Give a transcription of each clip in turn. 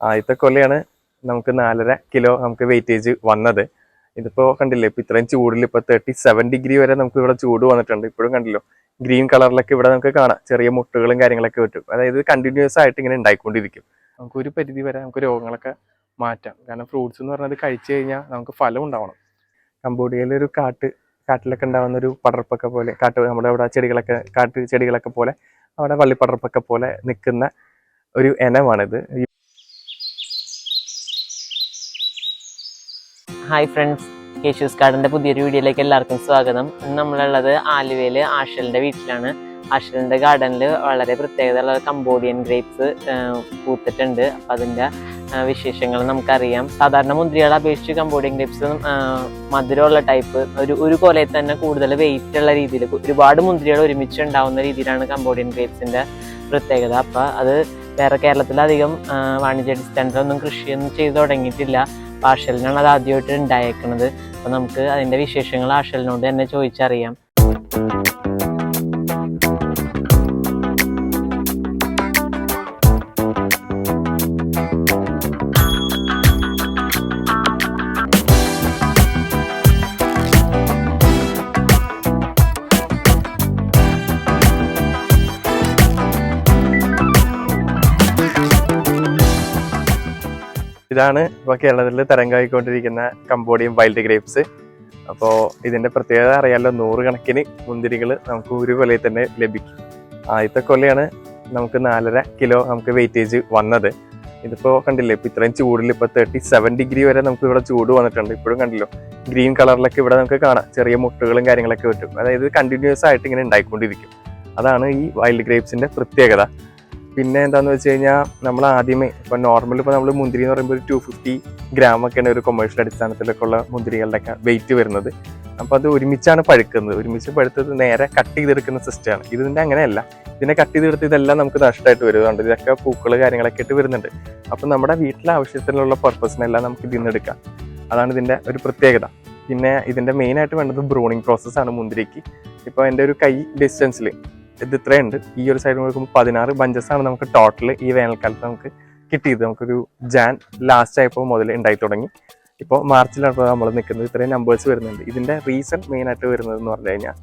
ആദ്യത്തെ കൊല്ലയാണ് നമുക്ക് നാലര കിലോ നമുക്ക് വെയിറ്റേജ് വന്നത്. ഇതിപ്പോ കണ്ടില്ലേ ഇപ്പൊ ഇത്രയും ചൂടിൽ ഇപ്പൊ തേർട്ടി സെവൻ ഡിഗ്രി വരെ നമുക്ക് ഇവിടെ ചൂട് വന്നിട്ടുണ്ട്. ഇപ്പോഴും കണ്ടല്ലോ ഗ്രീൻ കളറിലൊക്കെ ഇവിടെ നമുക്ക് കാണാം. ചെറിയ മുട്ടുകളും കാര്യങ്ങളൊക്കെ പറ്റും അതായത് കണ്ടിന്യൂസ് ആയിട്ട് ഇങ്ങനെ ഉണ്ടായിക്കൊണ്ടിരിക്കും. നമുക്ക് ഒരു പരിധി വരെ നമുക്ക് രോഗങ്ങളൊക്കെ മാറ്റാം. കാരണം ഫ്രൂട്ട്സ് എന്ന് പറഞ്ഞത് കഴിച്ചു കഴിഞ്ഞാൽ നമുക്ക് ഫലം ഉണ്ടാവണം. കംബോഡിയയിലെ ഒരു കാട്ട് കാട്ടിലൊക്കെ ഉണ്ടാവുന്ന ഒരു പടർപ്പൊക്കെ പോലെ കാട്ട് നമ്മുടെ അവിടെ ചെടികളൊക്കെ കാട്ട് ചെടികളൊക്കെ പോലെ അവിടെ വള്ളിപ്പടർപ്പൊക്കെ പോലെ നിൽക്കുന്ന ഒരു ഇനമാണിത്. ഹായ് ഫ്രണ്ട്സ് കേശൂസ് കാർഡിന്റെ പുതിയൊരു വീഡിയോയിലേക്ക് എല്ലാവർക്കും സ്വാഗതം. ഇന്ന് നമ്മളുള്ളത് ആലുവയിൽ ആഷലിന്റെ വീട്ടിലാണ്. ആഷലിന്റെ ഗാർഡനിൽ വളരെ പ്രത്യേകതയുള്ള കംബോഡിയൻ ഗ്രേപ്സ് പൂത്തിട്ടുണ്ട്. അപ്പം അതിന്റെ വിശേഷങ്ങൾ നമുക്കറിയാം. സാധാരണ മുന്തിരികളെ അപേക്ഷിച്ച് കംബോഡിയൻ ഗ്രേപ്സ് മധുരമുള്ള ടൈപ്പ് ഒരു ഒരു കൊലയിൽ തന്നെ കൂടുതൽ വെയിറ്റ് ഉള്ള രീതിയിൽ ഒരുപാട് മുന്തിരികൾ ഒരുമിച്ച് ഉണ്ടാവുന്ന രീതിയിലാണ് കംബോഡിയൻ ഗ്രേപ്സിന്റെ പ്രത്യേകത. അപ്പം അത് വേറെ കേരളത്തിലധികം വാണിജ്യ വാണിജ്യാടിസ്ഥാനത്തിലൊന്നും കൃഷിയൊന്നും ചെയ്തു തുടങ്ങിയിട്ടില്ല. അപ്പൊ ആഷലിനാണ് അത് ആദ്യമായിട്ട് ഉണ്ടായേക്കുന്നത് അപ്പോൾ നമുക്ക് അതിന്റെ വിശേഷങ്ങൾ ആഷലിനോട് തന്നെ ചോദിച്ചറിയാം. ഇതാണ് ഇപ്പോൾ കേരളത്തിൽ തരംഗമായിക്കൊണ്ടിരിക്കുന്ന കമ്പോഡിയൻ വൈൽഡ് ഗ്രേപ്സ് അപ്പോൾ ഇതിന്റെ പ്രത്യേകത അറിയാലോ നൂറുകണക്കിന് മുന്തിരികൾ നമുക്ക് ഒരു കൊലയിൽ തന്നെ ലഭിക്കും. ആദ്യത്തെ കൊല്ലയാണ് നമുക്ക് നാലര കിലോ നമുക്ക് വെയിറ്റേജ് വന്നത്. ഇതിപ്പോ കണ്ടില്ലേ ഇപ്പൊ ഇത്രയും ചൂടിൽ ഇപ്പൊ തേർട്ടി സെവൻ ഡിഗ്രി വരെ നമുക്ക് ഇവിടെ ചൂട് വന്നിട്ടുണ്ട്. ഇപ്പോഴും കണ്ടല്ലോ ഗ്രീൻ കളറിലൊക്കെ ഇവിടെ നമുക്ക് കാണാം. ചെറിയ മുട്ടുകളും കാര്യങ്ങളൊക്കെ പറ്റും അതായത് കണ്ടിന്യൂസ് ആയിട്ട് ഇങ്ങനെ ഉണ്ടായിക്കൊണ്ടിരിക്കും. അതാണ് ഈ വൈൽഡ് ഗ്രേപ്സിന്റെ പ്രത്യേകത. പിന്നെ എന്താന്ന് വെച്ച് കഴിഞ്ഞാൽ നമ്മൾ ആദ്യമേ ഇപ്പൊ നോർമൽ ഇപ്പൊ നമ്മൾ മുന്തിരി എന്ന് പറയുമ്പോൾ ഒരു ടു ഫിഫ്റ്റി ഗ്രാം ഒക്കെയാണ് ഒരു കൊമേഴ്ഷ്യൽ അടിസ്ഥാനത്തിലൊക്കെ ഉള്ള മുന്തിരികളുടെ ഒക്കെ വെയിറ്റ് വരുന്നത്. അപ്പൊ അത് ഒരുമിച്ചാണ് പഴുക്കുന്നത്. ഒരുമിച്ച് പഴുത്തത് നേരെ കട്ട് ചെയ്തെടുക്കുന്ന സിസ്റ്റമാണ് ഇതിന്റെ അങ്ങനെയല്ല. ഇതിനെ കട്ട് ചെയ്തെടുത്ത് ഇതെല്ലാം നമുക്ക് നഷ്ടമായിട്ട് വരുന്നുണ്ട് ഇതൊക്കെ പൂക്കൾ കാര്യങ്ങളൊക്കെ ആയിട്ട് വരുന്നുണ്ട്. അപ്പൊ നമ്മുടെ വീട്ടിലെ ആവശ്യത്തിനുള്ള പർപ്പസിനെല്ലാം നമുക്ക് ഇതിൽ നിന്ന് എടുക്കാം. അതാണ് ഇതിന്റെ ഒരു പ്രത്യേകത. പിന്നെ ഇതിന്റെ മെയിൻ ആയിട്ട് വേണ്ടത് ബ്രൂണിങ് പ്രോസസ്സാണ് മുന്തിരിക്ക്. ഇപ്പൊ എന്റെ ഒരു കൈ ഡിസ്റ്റൻസിൽ ഇത് ഇത്രയുണ്ട് ഈ ഒരു സൈഡ് നോക്കുമ്പോൾ പതിനാറ് ആണ് നമുക്ക് ടോട്ടൽ ഈ വേനൽക്കാലത്ത് നമുക്ക് കിട്ടിയത്. നമുക്കൊരു ജാൻ ലാസ്റ്റ് ആയപ്പോൾ മുതൽ ഉണ്ടായി തുടങ്ങി. ഇപ്പോൾ മാർച്ചിലാണ് ഇപ്പോൾ നമ്മൾ നിൽക്കുന്നത്. ഇത്രയും നമ്പേഴ്സ് വരുന്നുണ്ട്. ഇതിന്റെ റീസൺ മെയിൻ ആയിട്ട് വരുന്നത് എന്ന് പറഞ്ഞു കഴിഞ്ഞാൽ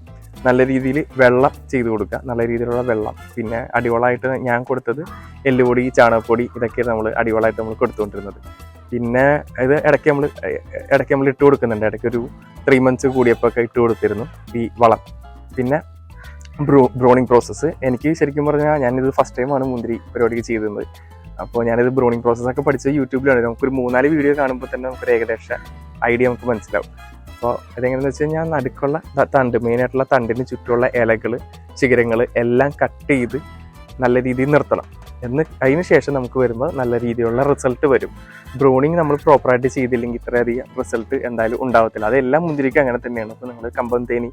നല്ല രീതിയിൽ വെള്ളം ചെയ്തു കൊടുക്കുക. നല്ല രീതിയിലുള്ള വെള്ളം. പിന്നെ അടിവളമായിട്ട് ഞാൻ കൊടുത്തത് എല്ലുപൊടി ചാണകപ്പൊടി ഇതൊക്കെ നമ്മൾ അടിവളമായിട്ട് നമ്മൾ കൊടുത്തുകൊണ്ടിരുന്നത്. പിന്നെ ഇത് ഇടയ്ക്ക് നമ്മൾ ഇടയ്ക്ക് നമ്മൾ ഇട്ട് കൊടുക്കുന്നുണ്ട്. ഇടയ്ക്ക് ഒരു ത്രീ മന്ത്സ് കൂടിയപ്പോൾ ഒക്കെ ഇട്ട് കൊടുത്തിരുന്നു ഈ വളം. പിന്നെ ബ്രൂ ബ്രോണിങ് പ്രോസസ്സ് എനിക്ക് ശരിക്കും പറഞ്ഞാൽ ഞാനിത് ഫസ്റ്റ് ടൈമാണ് മുന്തിരി പരിപാടിക്ക് ചെയ്തത് അപ്പോൾ ഞാനിത് ബ്രോണിങ് പ്രോസസ്സൊക്കെ പഠിച്ചത് യൂട്യൂബിലാണ് നമുക്കൊരു മൂന്നാൽ വീഡിയോ കാണുമ്പോൾ തന്നെ നമുക്കൊരു ഏകദേശം ഐഡിയ നമുക്ക് മനസ്സിലാവും. അപ്പോൾ അതെങ്ങനെയെന്ന് വെച്ച് കഴിഞ്ഞാൽ നടുക്കുള്ള തണ്ട് മെയിനായിട്ടുള്ള തണ്ടിന് ചുറ്റുമുള്ള ഇലകൾ ശിഖരങ്ങൾ എല്ലാം കട്ട് ചെയ്ത് നല്ല രീതിയിൽ നിർത്തണം. എന്ന് അതിന് ശേഷം നമുക്ക് വരുമ്പോൾ നല്ല രീതിയിലുള്ള റിസൾട്ട് വരും. ബ്രൂണിങ് നമ്മൾ പ്രോപ്പറായിട്ട് ചെയ്തില്ലെങ്കിൽ ഇത്രയധികം റിസൾട്ട് എന്തായാലും ഉണ്ടാവത്തില്ല. അതെല്ലാം മുന്തിരിക്ക് അങ്ങനെ തന്നെയാണ്. ഇപ്പോൾ നിങ്ങൾ കമ്പം തേനി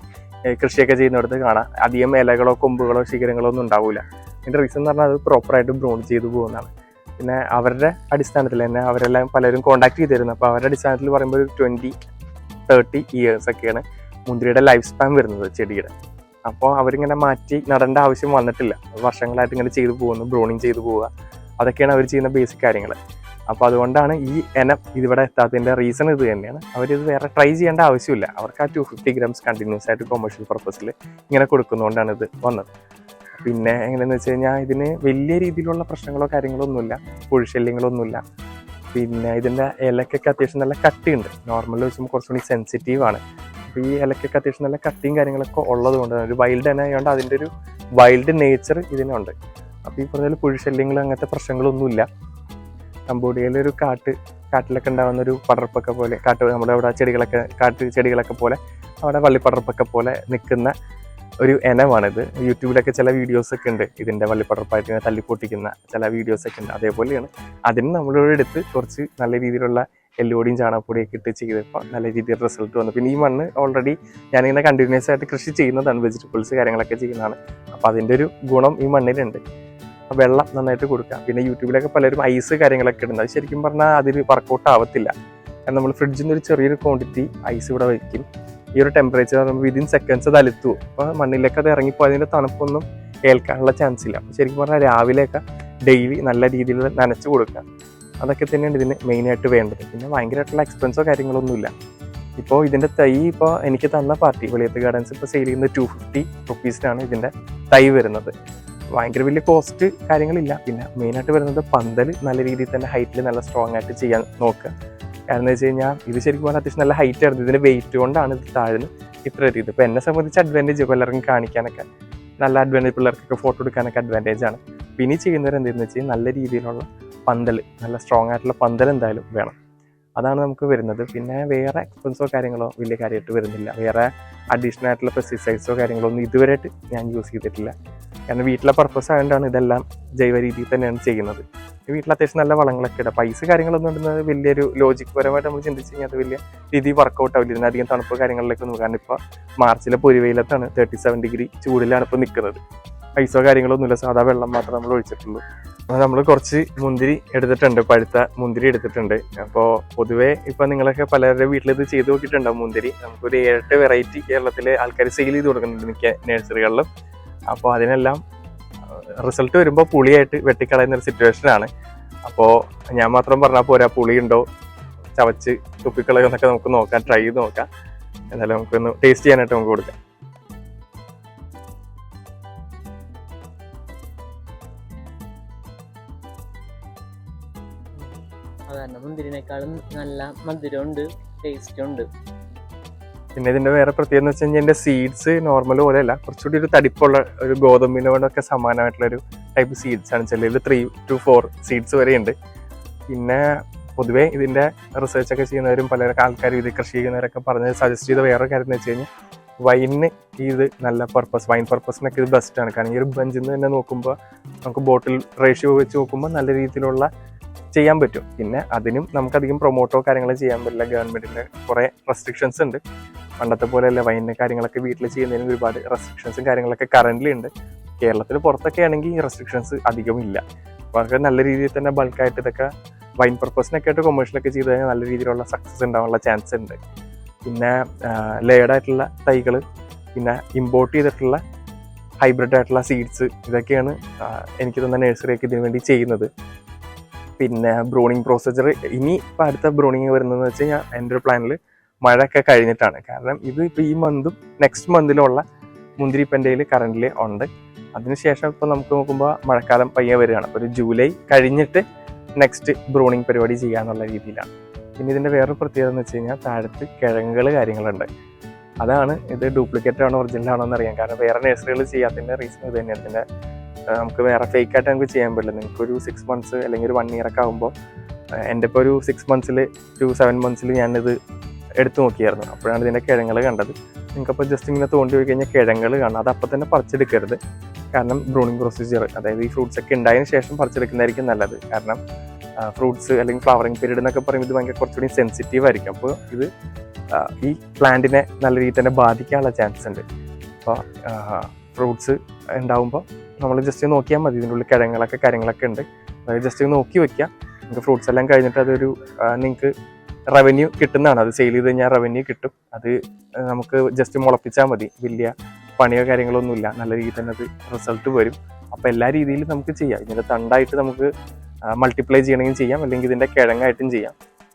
കൃഷിയൊക്കെ ചെയ്യുന്നിടത്ത് കാണാം. അധികം ഇലകളോ കൊമ്പുകളോ ശിഖരങ്ങളോ ഒന്നും ഉണ്ടാവില്ല അതിന്റെ റീസൺ എന്ന് പറഞ്ഞാൽ അത് പ്രോപ്പറായിട്ട് ബ്രൂൺ ചെയ്തു പോകുന്നതാണ്. പിന്നെ അവരുടെ അടിസ്ഥാനത്തിൽ തന്നെ അവരെല്ലാം പലരും കോൺടാക്ട് ചെയ്തിരുന്നു അപ്പോൾ അവരുടെ അടിസ്ഥാനത്തിൽ പറയുമ്പോൾ ഒരു ട്വന്റി തേർട്ടി ഇയേഴ്സ് ഒക്കെയാണ് മുന്തിരിയുടെ ലൈഫ് സ്പാൻ വരുന്നത് ചെടിയുടെ. അപ്പോൾ അവരിങ്ങനെ മാറ്റി നടേണ്ട ആവശ്യം വന്നിട്ടില്ല. വർഷങ്ങളായിട്ട് ഇങ്ങനെ ചെയ്തു പോകുന്നു ബ്രോണിങ് ചെയ്തു പോവുക. അതൊക്കെയാണ് അവർ ചെയ്യുന്ന ബേസിക് കാര്യങ്ങൾ. അപ്പോൾ അതുകൊണ്ടാണ് ഈ ഇനം ഇതിവിടെ എത്താത്തതിന്റെ റീസൺ ഇത് തന്നെയാണ്. അവരിത് വേറെ ട്രൈ ചെയ്യേണ്ട ആവശ്യമില്ല. അവർക്ക് ആ ടു ഫിഫ്റ്റി ഗ്രാംസ് കണ്ടിന്യൂസ് ആയിട്ട് കൊമേഴ്ഷ്യൽ പർപ്പസിൽ ഇങ്ങനെ കൊടുക്കുന്നതുകൊണ്ടാണ് ഇത് വന്നത്. പിന്നെ എങ്ങനെയെന്ന് വെച്ച് കഴിഞ്ഞാൽ ഇതിന് വലിയ രീതിയിലുള്ള പ്രശ്നങ്ങളോ കാര്യങ്ങളോ ഒന്നുമില്ല പുഴുശല്യങ്ങളൊന്നുമില്ല പിന്നെ ഇതിന്റെ ഇലക്കൊക്കെ അത്യാവശ്യം നല്ല കട്ടിയുണ്ട്. നോർമൽ വെച്ചുമ്പോൾ കുറച്ചുകൂടി സെൻസിറ്റീവ് ആണ്. അപ്പോൾ ഈ ഇലക്കൊക്കെ അത്യാവശ്യം നല്ല കട്ടിയും കാര്യങ്ങളൊക്കെ ഉള്ളത് കൊണ്ട് ഒരു വൈൽഡ് തന്നെ ആയതുകൊണ്ട് അതിന്റെ ഒരു വൈൽഡ് നേച്ചർ ഇതിനുണ്ട്. അപ്പോൾ ഈ പറഞ്ഞ പോലെ പുഴുശല്യങ്ങൾ അങ്ങനത്തെ പ്രശ്നങ്ങളൊന്നുമില്ല. കമ്പോഡിയയിലൊരു ഒരു കാട്ട് കാട്ടിലൊക്കെ ഉണ്ടാകുന്ന ഒരു പടർപ്പൊക്കെ പോലെ കാട്ട് നമ്മുടെ അവിടെ ചെടികളൊക്കെ കാട്ട് ചെടികളൊക്കെ പോലെ അവിടെ വള്ളിപ്പടർപ്പൊക്കെ പോലെ നിൽക്കുന്ന ഒരു ഇനമാണിത്. യൂട്യൂബിലൊക്കെ ചില വീഡിയോസൊക്കെ ഉണ്ട്. ഇതിന്റെ വള്ളിപ്പടർപ്പായിട്ട് ഇങ്ങനെ തല്ലിപ്പൊട്ടിക്കുന്ന ചില വീഡിയോസൊക്കെ ഉണ്ട്. അതേപോലെയാണ്. അതിന് നമ്മളിവിടെ എടുത്ത് കുറച്ച് നല്ല രീതിയിലുള്ള എല്ലുപൊടിയും ചാണകപ്പൊടിയൊക്കെ ഇട്ട് ചെയ്തപ്പോൾ നല്ല രീതിയിൽ റിസൾട്ട് വന്നു. പിന്നെ ഈ മണ്ണ് ഓൾറെഡി ഞാനിങ്ങനെ കണ്ടിന്യൂസ് ആയിട്ട് കൃഷി ചെയ്യുന്നതാണ്. വെജിറ്റബിൾസ് കാര്യങ്ങളൊക്കെ ചെയ്യുന്നതാണ്. അപ്പോൾ അതിന്റെ ഒരു ഗുണം ഈ മണ്ണിലുണ്ട്. വെള്ളം നന്നായിട്ട് കൊടുക്കുക. പിന്നെ യൂട്യൂബിലൊക്കെ പലരും ഐസ് കാര്യങ്ങളൊക്കെ ഇടുന്നത് ശരിക്കും പറഞ്ഞാൽ അതിൽ വർക്കൗട്ട് ആവത്തില്ല. കാരണം നമ്മൾ ഫ്രിഡ്ജിൽ ഒരു ചെറിയൊരു ക്വാണ്ടിറ്റി ഐസ് ഇവിടെ വയ്ക്കും ഈ ഒരു ടെമ്പറേച്ചർ പറയുമ്പോൾ വിതിൻ സെക്കൻഡ്സ് അത് അലുത്തു. അപ്പോൾ മണ്ണിലേക്ക് അത് ഇറങ്ങിപ്പോൾ അതിന്റെ തണുപ്പൊന്നും ഏൽക്കാനുള്ള ചാൻസ് ഇല്ല. ശരിക്കും പറഞ്ഞാൽ രാവിലെയൊക്കെ ഡെയിലി നല്ല രീതിയിൽ നനച്ചു കൊടുക്കുക. അതൊക്കെ തന്നെയാണ് ഇതിന് മെയിനായിട്ട് വേണ്ടത്. പിന്നെ ഭയങ്കരമായിട്ടുള്ള എക്സ്പെൻസോ കാര്യങ്ങളൊന്നുമില്ല. ഇപ്പോൾ ഇതിന്റെ തൈ ഇപ്പോൾ എനിക്ക് തന്ന പാർട്ടി വെളിയത്ത് ഗാർഡൻസ് ഇപ്പോൾ സെയിൽ ചെയ്യുന്നത് ടു ഫിഫ്റ്റി റുപ്പീസിനാണ് ഇതിന്റെ തൈ വരുന്നത്. ഭയങ്കര വലിയ കോസ്റ്റ് കാര്യങ്ങളില്ല. പിന്നെ മെയിനായിട്ട് വരുന്നത് പന്തൽ നല്ല രീതിയിൽ തന്നെ ഹൈറ്റിൽ നല്ല സ്ട്രോങ് ആയിട്ട് ചെയ്യാൻ നോക്കുക. കാരണം വെച്ച് കഴിഞ്ഞാൽ ഇത് ശരിക്കും പറഞ്ഞാൽ അത്യാവശ്യം നല്ല ഹൈറ്റ് ആയിരുന്നു. ഇതിന്റെ വെയിറ്റ് കൊണ്ടാണ് ഇത് താഴ്ന്ന് ഇത്ര എത്തിയത്. ഇപ്പോൾ എന്നെ സംബന്ധിച്ച് അഡ്വാന്റേജ് എല്ലാവർക്കും കാണിക്കാനൊക്കെ നല്ല അഡ്വാന്റേജ് പിള്ളേർക്കൊക്കെ ഫോട്ടോ എടുക്കാനൊക്കെ അഡ്വാന്റേജ് ആണ്. പിന്നെ ചെയ്യുന്നവർ എന്തെന്ന് വെച്ചാൽ നല്ല രീതിയിലുള്ള പന്തൽ നല്ല സ്ട്രോങ് ആയിട്ടുള്ള പന്തൽ എന്തായാലും വേണം. അതാണ് നമുക്ക് വരുന്നത്. പിന്നെ വേറെ എക്സ്പെൻസോ കാര്യങ്ങളോ വലിയ കാര്യമായിട്ട് വരുന്നില്ല. വേറെ അഡീഷണൽ ആയിട്ടുള്ള പെസ്റ്റിസൈഡ്സോ കാര്യങ്ങളോ ഒന്നും ഇതുവരെയായിട്ട് ഞാൻ യൂസ് ചെയ്തിട്ടില്ല. കാരണം വീട്ടിലെ പർപ്പസ് ആയതുകൊണ്ടാണ് ഇതെല്ലാം ജൈവ രീതിയിൽ തന്നെയാണ് ചെയ്യുന്നത്. വീട്ടിൽ അത്യാവശ്യം നല്ല വളങ്ങളൊക്കെ ഇടാം. പൈസ കാര്യങ്ങളൊന്നും ഇടുന്നത് വലിയൊരു ലോജിക് പരമായിട്ട് നമ്മൾ ചിന്തിച്ച് കഴിഞ്ഞാൽ അത് വലിയ രീതിയിൽ വർക്കൗട്ട് ആവില്ല. ഇതിനധികം തണുപ്പ് കാര്യങ്ങളിലേക്ക് ഒന്നും കാരണം ഇപ്പോൾ മാർച്ചിലെ പൊരുവയിലത്താണ് തേർട്ടി സെവൻ ഡിഗ്രി ചൂടിലാണ് ഇപ്പോൾ നിൽക്കുന്നത് പൈസ കാര്യങ്ങളൊന്നുമില്ല സാധാ വെള്ളം മാത്രമേ നമ്മൾ ഒഴിച്ചിട്ടുള്ളൂ. നമ്മൾ കുറച്ച് മുന്തിരി എടുത്തിട്ടുണ്ട്. പഴുത്ത മുന്തിരി എടുത്തിട്ടുണ്ട്. അപ്പോൾ പൊതുവേ ഇപ്പം നിങ്ങളൊക്കെ പലരുടെ വീട്ടിൽ ഇത് ചെയ്ത് നോക്കിയിട്ടുണ്ടാവും മുന്തിരി? നമുക്കൊരു ഏഴെട്ട് വെറൈറ്റി കേരളത്തിലെ ആൾക്കാർ സെയിൽ ചെയ്ത് കൊടുക്കുന്നുണ്ട് മിക്ക നേഴ്സറികളിലും അപ്പോൾ അതിനെല്ലാം റിസൾട്ട് വരുമ്പോൾ പുളിയായിട്ട് വെട്ടിക്കളയുന്ന ഒരു സിറ്റുവേഷൻ ആണ്. അപ്പോൾ ഞാൻ മാത്രം പറഞ്ഞാൽ പോരാ പുളിയുണ്ടോ? ചവച്ച് തുപ്പിക്കളയോ എന്നൊക്കെ നമുക്ക് നോക്കാം ട്രൈ ചെയ്ത് നോക്കാം. എന്തായാലും നമുക്കൊന്ന് ടേസ്റ്റ് ചെയ്യാനായിട്ട് നമുക്ക് കൊടുക്കാം. സാധാരണ മുന്തിരിനേക്കാളും നല്ല മധുരമുണ്ട് ടേസ്റ്റും ഉണ്ട്. പിന്നെ ഇതിന്റെ വേറെ പ്രത്യേകത എന്ന് വെച്ച് കഴിഞ്ഞാൽ സീഡ്സ് നോർമൽ പോലെയല്ല കുറച്ചുകൂടി ഒരു തടിപ്പുള്ള ഒരു ഗോതമ്പിനോടൊക്കെ സമാനമായിട്ടുള്ള ഒരു ടൈപ്പ് സീഡ്സ് ആണ് ചെല്ലിൽ ത്രീ ടു ഫോർ സീഡ്സ് വരെ ഉണ്ട് പിന്നെ പൊതുവേ റിസർച്ച് ഒക്കെ ചെയ്യുന്നവരും പല ആൾക്കാരും ഇത് കൃഷി ചെയ്യുന്നവരൊക്കെ പറഞ്ഞ് സജസ്റ്റ് ചെയ്ത വേറെ കാര്യം എന്ന് വെച്ച് കഴിഞ്ഞാൽ വൈനിന് ഇത് നല്ല പർപ്പസ് വൈൻ പർപ്പസിനൊക്കെ ഇത് ബെസ്റ്റ് ആണ്. കാരണം ഈ ഒരു ബഞ്ചിൽ നിന്ന് തന്നെ നോക്കുമ്പോൾ നമുക്ക് ബോട്ടിൽ റേഷ്യോ വെച്ച് നോക്കുമ്പോൾ നല്ല രീതിയിലുള്ള ചെയ്യാൻ പറ്റും. പിന്നെ അതിനും നമുക്കധികം പ്രൊമോട്ടോ കാര്യങ്ങളോ ചെയ്യാൻ പറ്റില്ല. ഗവൺമെന്റിന്റെ കുറേ റെസ്ട്രിക്ഷൻസ് ഉണ്ട്. പണ്ടത്തെ പോലെയല്ല വൈനിന് കാര്യങ്ങളൊക്കെ വീട്ടിൽ ചെയ്യുന്നതിന് ഒരുപാട് റെസ്ട്രിക്ഷൻസും കാര്യങ്ങളൊക്കെ കറന്റ് ഉണ്ട്. കേരളത്തിൽ പുറത്തൊക്കെ ആണെങ്കിൽ റെസ്ട്രിക്ഷൻസ് അധികം ഇല്ല. അപ്പോൾ അതൊക്കെ നല്ല രീതിയിൽ തന്നെ ബൾക്കായിട്ട് ഇതൊക്കെ വൈൻ പർപ്പസിനൊക്കെ ആയിട്ട് കൊമേഴ്ഷ്യലൊക്കെ ചെയ്ത് കഴിഞ്ഞാൽ നല്ല രീതിയിലുള്ള സക്സസ് ഉണ്ടാവാനുള്ള ചാൻസ് ഉണ്ട്. പിന്നെ ലേഡായിട്ടുള്ള തൈകൾ പിന്നെ ഇമ്പോർട്ട് ചെയ്തിട്ടുള്ള ഹൈബ്രിഡ് ആയിട്ടുള്ള സീഡ്സ് ഇതൊക്കെയാണ് എനിക്ക് തന്നെ നഴ്സറിയൊക്കെ ഇതിനു വേണ്ടി ചെയ്യുന്നത്. പിന്നെ ബ്രൂണിങ് പ്രൊസീജർ ഇനി ഇപ്പം അടുത്ത ബ്രൂണിങ് വരുന്നതെന്ന് വെച്ച് കഴിഞ്ഞാൽ എന്റെ ഒരു പ്ലാനിൽ മഴയൊക്കെ കഴിഞ്ഞിട്ടാണ്. കാരണം ഇത് ഇപ്പോൾ ഈ മന്തും നെക്സ്റ്റ് മന്തിലുള്ള മുന്തിരിപ്പന്റെയിൽ കറണ്ടിൽ ഉണ്ട്. അതിനുശേഷം ഇപ്പോൾ നമുക്ക് നോക്കുമ്പോൾ മഴക്കാലം പയ്യെ വരികയാണ്. അപ്പോൾ ഒരു ജൂലൈ കഴിഞ്ഞിട്ട് നെക്സ്റ്റ് ബ്രൂണിങ് പരിപാടി ചെയ്യാന്നുള്ള രീതിയിലാണ്. പിന്നെ ഇതിന്റെ വേറൊരു പ്രത്യേകത എന്ന് വെച്ച് കഴിഞ്ഞാൽ താഴത്ത് കിഴങ്ങുകൾ കാര്യങ്ങളുണ്ട്. അതാണ് ഇത് ഡ്യൂപ്ലിക്കേറ്റ് ആണോ ഒറിജിനൽ ആണോ എന്ന് അറിയാം കാരണം വേറെ നഴ്സറികൾ ചെയ്യാത്തതിന്റെ റീസൺ ഇത് തന്നെയാണ്. ഇതിന്റെ നമുക്ക് വേറെ ഫേക്ക് ആയിട്ട് നമുക്ക് ചെയ്യാൻ പറ്റില്ല. നിങ്ങൾക്ക് ഒരു സിക്സ് മന്ത്സ് അല്ലെങ്കിൽ ഒരു വൺ ഇയർ ഒക്കെ ആകുമ്പോൾ എന്റെ ഇപ്പോൾ ഒരു സിക്സ് മന്ത്സിൽ ടു സെവൻ മന്ത്സിൽ ഞാനിത് എടുത്തു നോക്കിയായിരുന്നു. അപ്പോഴാണ് ഇതിന്റെ കിഴങ്ങൾ കണ്ടത്. നിങ്ങൾക്കപ്പോൾ ജസ്റ്റ് ഇങ്ങനെ തോണ്ടി പോയി കഴിഞ്ഞാൽ കിഴങ്ങൾ കാണാം അത് അപ്പം തന്നെ പറിച്ചെടുക്കരുത്. കാരണം ബ്രൂണിങ് പ്രൊസീജിയർ അതായത് ഈ ഫ്രൂട്ട്സ് ഒക്കെ ഉണ്ടായതിനു ശേഷം പറിച്ചെടുക്കുന്നതായിരിക്കും നല്ലത്. കാരണം ഫ്രൂട്ട്സ് അല്ലെങ്കിൽ ഫ്ലവറിങ് പീരീഡ് എന്നൊക്കെ പറയുമ്പോൾ ഇത് ഭയങ്കര കുറച്ചുകൂടി സെൻസിറ്റീവ് ആയിരിക്കും. അപ്പോൾ ഇത് ഈ പ്ലാന്റിനെ നല്ല രീതിയിൽ തന്നെ ബാധിക്കാനുള്ള ചാൻസ് ഉണ്ട്. അപ്പോൾ ഫ്രൂട്ട്സ് ഉണ്ടാവുമ്പോൾ നമ്മൾ ജസ്റ്റ് നോക്കിയാൽ മതി. ഇതിന്റെ ഉള്ളിൽ കിഴങ്ങളൊക്കെ കാര്യങ്ങളൊക്കെ ഉണ്ട്. അതായത് ജസ്റ്റ് നോക്കി വെക്കുക നിങ്ങൾക്ക് ഫ്രൂട്ട്സ് എല്ലാം കഴിഞ്ഞിട്ട് അതൊരു നിങ്ങൾക്ക് റവന്യൂ കിട്ടുന്നതാണ്. അത് സെയിൽ ചെയ്ത് കഴിഞ്ഞാൽ റവന്യൂ കിട്ടും. അത് നമുക്ക് ജസ്റ്റ് മുളപ്പിച്ചാൽ മതി. വലിയ പണിയോ കാര്യങ്ങളൊന്നുമില്ല നല്ല രീതിയിൽ തന്നെ അത് റിസൾട്ട് വരും. അപ്പോൾ എല്ലാ രീതിയിലും നമുക്ക് ചെയ്യാം. ഇതിന്റെ തണ്ടായിട്ട് നമുക്ക് മൾട്ടിപ്ലൈ ചെയ്യണമെങ്കിൽ ചെയ്യാം. അല്ലെങ്കിൽ ഇതിന്റെ കിഴങ്ങായിട്ടും ചെയ്യാം.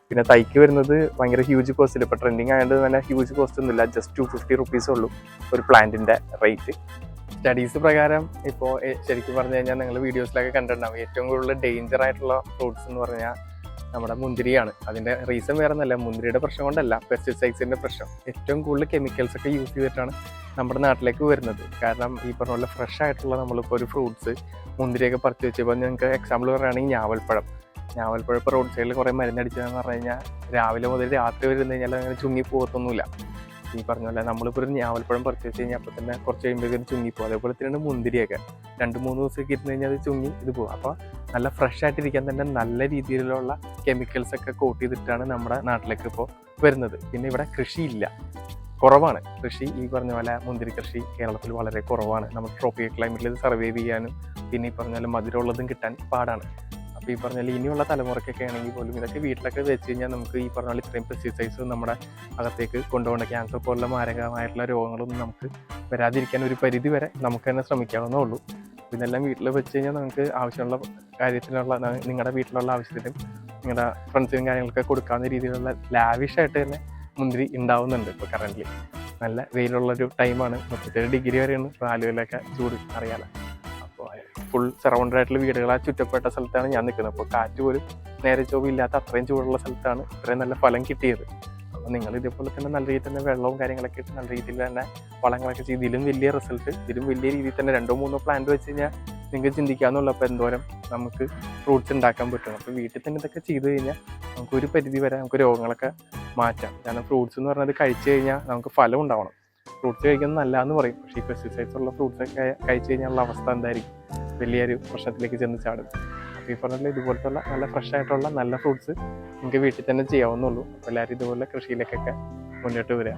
പിന്നെ തൈക്ക് വരുന്നത് ഭയങ്കര ഹ്യൂജ് കോസ്റ്റില്ല ഇപ്പോൾ ട്രെൻഡിങ് ആയതുകൊണ്ട് തന്നെ ഹ്യൂജ് കോസ്റ്റ് ഒന്നുമില്ല. ജസ്റ്റ് ടു ഫിഫ്റ്റി റുപ്പീസേ ഉള്ളൂ ഒരു പ്ലാന്റിന്റെ റേറ്റ് സ്റ്റഡീസ് പ്രകാരം ഇപ്പോൾ ശരിക്കും പറഞ്ഞു കഴിഞ്ഞാൽ നിങ്ങൾ വീഡിയോസിലൊക്കെ കണ്ടിട്ടുണ്ടാവും. ഏറ്റവും കൂടുതൽ ഡേഞ്ചർ ആയിട്ടുള്ള ഫ്രൂട്ട്സ് എന്ന് പറഞ്ഞാൽ നമ്മുടെ മുന്തിരിയാണ്. അതിന്റെ റീസൺ വേറെ ഒന്നല്ല മുന്തിരിയുടെ പ്രശ്നം കൊണ്ടല്ല പെസ്റ്റിസൈഡ്സിന്റെ പ്രശ്നം. ഏറ്റവും കൂടുതൽ കെമിക്കൽസ് ഒക്കെ യൂസ് ചെയ്തിട്ടാണ് നമ്മുടെ നാട്ടിലേക്ക് വരുന്നത്. കാരണം ഈ പറഞ്ഞ പോലെ ഫ്രഷ് ആയിട്ടുള്ള നമ്മളിപ്പോൾ ഒരു ഫ്രൂട്ട്സ് മുന്തിരിയൊക്കെ പറിച്ച് വെച്ചപ്പോൾ നിങ്ങൾക്ക് എക്സാമ്പിൾ പറയുകയാണെങ്കിൽ ഞാവൽപ്പഴം. ഞാവൽപ്പഴം ഇപ്പോൾ റോഡ് സൈഡിൽ കുറേ മരുന്നടിച്ചതെന്ന് പറഞ്ഞു കഴിഞ്ഞാൽ രാവിലെ മുതൽ രാത്രി വരെ കഴിഞ്ഞാൽ അങ്ങനെ ചുങ്ങി പോകത്തൊന്നുമില്ല. ഈ പറഞ്ഞ പോലെ നമ്മളിപ്പോൾ ഒരു ഞാവൽപ്പഴം പർച്ചേസ് കഴിഞ്ഞാൽ അപ്പോൾ തന്നെ കുറച്ച് കഴിയുമ്പോഴേക്കും ചുങ്ങിപ്പോകും അതേപോലെ തന്നെയാണ് മുന്തിരിയൊക്കെ. രണ്ട് മൂന്ന് ദിവസമൊക്കെ ഇരുന്ന് കഴിഞ്ഞാൽ അത് ചുങ്ങി ഇത് പോകും അപ്പോൾ നല്ല ഫ്രഷ് ആയിട്ടിരിക്കാൻ തന്നെ നല്ല രീതിയിലുള്ള കെമിക്കൽസ് ഒക്കെ കോട്ട് ചെയ്തിട്ടാണ് നമ്മുടെ നാട്ടിലേക്ക് ഇപ്പോൾ വരുന്നത്. പിന്നെ ഇവിടെ കൃഷിയില്ല. കുറവാണ്. കൃഷി ഈ പറഞ്ഞ പോലെ മുന്തിരി കൃഷി കേരളത്തിൽ വളരെ കുറവാണ്. നമുക്ക് ട്രോപ്പിക്കൽ ക്ലൈമറ്റിൽ സർവൈവ് ചെയ്യാനും പിന്നെ ഈ പറഞ്ഞ പോലെ മധുരമുള്ളതും കിട്ടാൻ പാടാണ്. അപ്പോൾ ഈ പറഞ്ഞ പോലെ ഇനിയുള്ള തലമുറയ്ക്കൊക്കെ ആണെങ്കിൽ പോലും ഇതൊക്കെ വീട്ടിലൊക്കെ വെച്ച് കഴിഞ്ഞാൽ നമുക്ക് ഈ പറഞ്ഞ പോലെ ഇത്രയും പെസ്റ്റിസൈഡ്സ് നമ്മുടെ അകത്തേക്ക് കൊണ്ടുപോകേണ്ട ക്യാൻസർ പോലുള്ള മാരകമായിട്ടുള്ള രോഗങ്ങളൊന്നും നമുക്ക് വരാതിരിക്കാൻ ഒരു പരിധി വരെ നമുക്ക് തന്നെ ശ്രമിക്കാവുന്നേ ഉള്ളൂ. ഇതെല്ലാം വീട്ടിൽ വെച്ച് കഴിഞ്ഞാൽ നമുക്ക് ആവശ്യമുള്ള കാര്യത്തിനുള്ള നിങ്ങളുടെ വീട്ടിലുള്ള ആവശ്യത്തിനും നിങ്ങളുടെ ഫ്രണ്ട്സിനും കാര്യങ്ങളൊക്കെ കൊടുക്കാവുന്ന രീതിയിലുള്ള ലാവിഷായിട്ട് തന്നെ മുന്തിരി ഉണ്ടാവുന്നുണ്ട് ഇപ്പോൾ കറന്റ് നല്ല വെയിലുള്ളൊരു ടൈമാണ് മുപ്പത്തേഴ് ഡിഗ്രി വരെയാണ് ഇപ്പോൾ ആലുവയിലൊക്കെ ചൂട് അറിയാലോ. ഫുൾ സറൗണ്ടഡ് ആയിട്ടുള്ള വീടുകൾ ആ ചുറ്റപ്പെട്ട സ്ഥലത്താണ് ഞാൻ നിൽക്കുന്നത്. അപ്പോൾ കാറ്റ് പോലും നേരെ ചൊവ്വില്ലാത്ത അത്രയും ചൂടുള്ള സ്ഥലത്താണ് ഇത്രയും നല്ല ഫലം കിട്ടിയത്. അപ്പോൾ നിങ്ങൾ ഇതേപോലെ തന്നെ നല്ല രീതിയിൽ തന്നെ വെള്ളവും കാര്യങ്ങളൊക്കെ ഇട്ട് നല്ല രീതിയിൽ തന്നെ വളങ്ങളൊക്കെ ചെയ്ത് ഇതിലും വലിയ റിസൾട്ട് ഇതിലും വലിയ രീതിയിൽ തന്നെ രണ്ടോ മൂന്നോ പ്ലാന്റ് വെച്ച് കഴിഞ്ഞാൽ നിങ്ങൾക്ക് ചിന്തിക്കാമെന്നുള്ള അപ്പോൾ എന്തോരം നമുക്ക് ഫ്രൂട്ട്സ് ഉണ്ടാക്കാൻ പറ്റും. അപ്പോൾ വീട്ടിൽ തന്നെ ഇതൊക്കെ ചെയ്തു കഴിഞ്ഞാൽ നമുക്ക് ഒരു പരിധി വരെ നമുക്ക് രോഗങ്ങളൊക്കെ മാറ്റാം. കാരണം ഫ്രൂട്ട്സ് എന്ന് പറഞ്ഞാൽ കഴിച്ചു കഴിഞ്ഞാൽ നമുക്ക് ഫലം ഉണ്ടാവണം. ഫ്രൂട്ട്സ് കഴിക്കുന്നത് നല്ലതെന്ന് പറയും. പക്ഷേ ഈ പെസ്റ്റിസൈഡ്സ് ഉള്ള ഫ്രൂട്ട്സ് ഒക്കെ കഴിച്ചു കഴിഞ്ഞാൽ ഉള്ള അവസ്ഥ എന്തായിരിക്കും? വലിയൊരു പ്രശ്നത്തിലേക്ക് ചെന്ന് ചാടും. അപ്പോൾ ഈ പറഞ്ഞാൽ ഇതുപോലത്തുള്ള നല്ല ഫ്രഷ് ആയിട്ടുള്ള നല്ല ഫ്രൂട്ട്സ് നിങ്ങൾക്ക് വീട്ടിൽ തന്നെ ചെയ്യാവുന്നുള്ളൂ അപ്പോൾ എല്ലാവരും ഇതുപോലെ കൃഷിയിലേക്കൊക്കെ മുന്നോട്ട് വരിക.